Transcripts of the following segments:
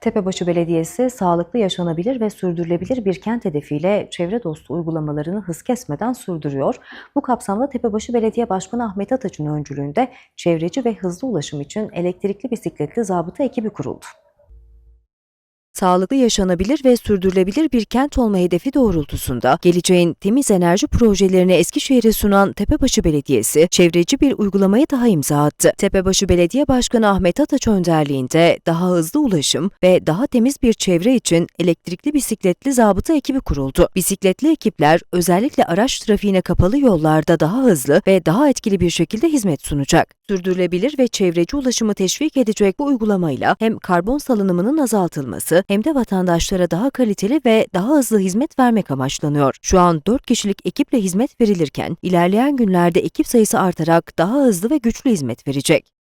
Tepebaşı Belediyesi sağlıklı yaşanabilir ve sürdürülebilir bir kent hedefiyle çevre dostu uygulamalarını hız kesmeden sürdürüyor. Bu kapsamda Tepebaşı Belediye Başkanı Ahmet Ataç'ın öncülüğünde çevreci ve hızlı ulaşım için elektrikli bisikletli zabıta ekibi kuruldu. Sağlıklı yaşanabilir ve sürdürülebilir bir kent olma hedefi doğrultusunda geleceğin temiz enerji projelerini Eskişehir'e sunan Tepebaşı Belediyesi çevreci bir uygulamaya daha imza attı. Tepebaşı Belediye Başkanı Ahmet Ataç önderliğinde daha hızlı ulaşım ve daha temiz bir çevre için elektrikli bisikletli zabıta ekibi kuruldu. Bisikletli ekipler özellikle araç trafiğine kapalı yollarda daha hızlı ve daha etkili bir şekilde hizmet sunacak. Sürdürülebilir ve çevreci ulaşımı teşvik edecek bu uygulamayla hem karbon salınımının azaltılması hem de vatandaşlara daha kaliteli ve daha hızlı hizmet vermek amaçlanıyor. Şu an 4 kişilik ekiple hizmet verilirken ilerleyen günlerde ekip sayısı artarak daha hızlı ve güçlü hizmet verecek.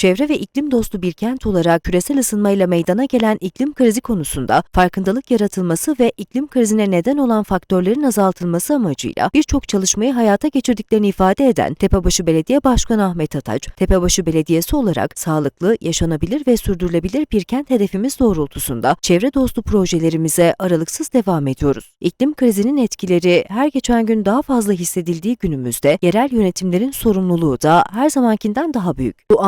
Çevre ve iklim dostu bir kent olarak küresel ısınmayla meydana gelen iklim krizi konusunda farkındalık yaratılması ve iklim krizine neden olan faktörlerin azaltılması amacıyla birçok çalışmayı hayata geçirdiklerini ifade eden Tepebaşı Belediye Başkanı Ahmet Ataç, Tepebaşı Belediyesi olarak sağlıklı, yaşanabilir ve sürdürülebilir bir kent hedefimiz doğrultusunda çevre dostu projelerimize aralıksız devam ediyoruz. İklim krizinin etkileri her geçen gün daha fazla hissedildiği günümüzde yerel yönetimlerin sorumluluğu da her zamankinden daha büyük. Bu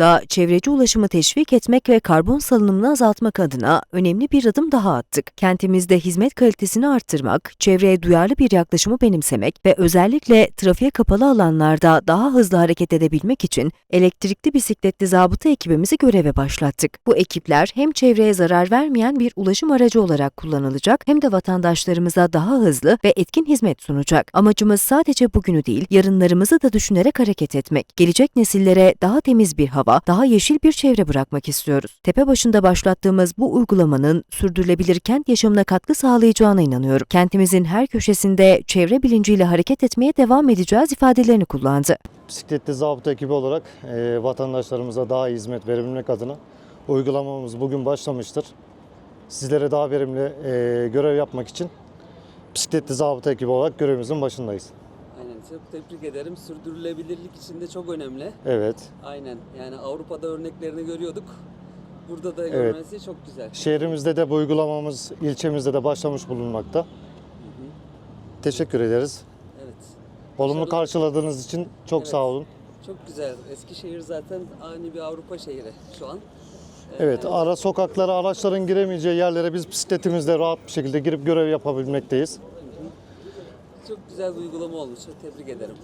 anlayışla çevreci ulaşımı teşvik etmek ve karbon salınımını azaltmak adına önemli bir adım daha attık. Kentimizde hizmet kalitesini arttırmak, çevreye duyarlı bir yaklaşımı benimsemek ve özellikle trafiğe kapalı alanlarda daha hızlı hareket edebilmek için elektrikli bisikletli zabıta ekibimizi göreve başlattık. Bu ekipler hem çevreye zarar vermeyen bir ulaşım aracı olarak kullanılacak hem de vatandaşlarımıza daha hızlı ve etkin hizmet sunacak. Amacımız sadece bugünü değil, yarınlarımızı da düşünerek hareket etmek. Gelecek nesillere daha temiz bir hava, daha yeşil bir çevre bırakmak istiyoruz. Tepe başında başlattığımız bu uygulamanın sürdürülebilir kent yaşamına katkı sağlayacağına inanıyorum. Kentimizin her köşesinde çevre bilinciyle hareket etmeye devam edeceğiz ifadelerini kullandı. Bisikletli zabıta ekibi olarak e, vatandaşlarımıza daha iyi hizmet verebilmek adına uygulamamız bugün başlamıştır. Sizlere daha verimli e, görev yapmak için bisikletli zabıta ekibi olarak görevimizin başındayız. Çok tebrik ederim. Sürdürülebilirlik için de çok önemli. Evet. Aynen yani Avrupa'da örneklerini görüyorduk. Burada da Evet. görmesi çok güzel. Şehrimizde de bu uygulamamız ilçemizde de başlamış bulunmakta. Teşekkür ederiz. Evet. Olumlu Başarılı. karşıladığınız için çok Evet. sağ olun. Çok güzel. Eskişehir zaten ani bir Avrupa şehri şu an. Ee, Evet, ara sokaklara araçların giremeyeceği yerlere biz bisikletimizle rahat bir şekilde girip görev yapabilmekteyiz. Çok güzel bir uygulama olmuş. Tebrik ederim.